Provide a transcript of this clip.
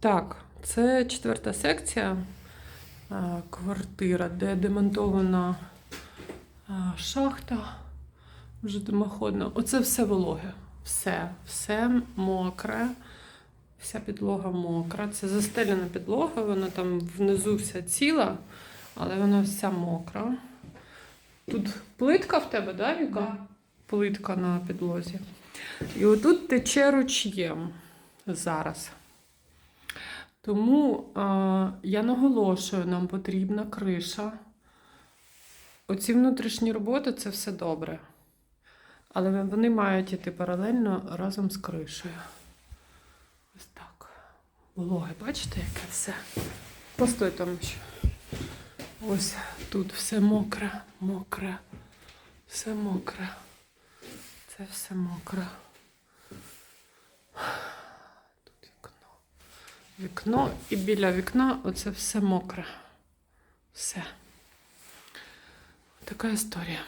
Так, це четверта секція квартира, де демонтована шахта вже димоходна. Оце все вологе. Все, все мокре. Вся підлога мокра. Це застелена підлога, вона там внизу вся ціла, але вона вся мокра. Тут плитка в тебе, да, Віка? Да. Плитка на підлозі. І отут тече ручєм зараз. Тому е, я наголошую, нам потрібна криша. Оці внутрішні роботи це все добре. Але вони мають іти паралельно разом з кришею. Ось так. Вологе, бачите, яке все? Постой там ще. Ось тут все мокре, мокре, все мокре. Це все мокре. Тут вікно. Вікно і біля вікна оце все мокре. Все. Така історія.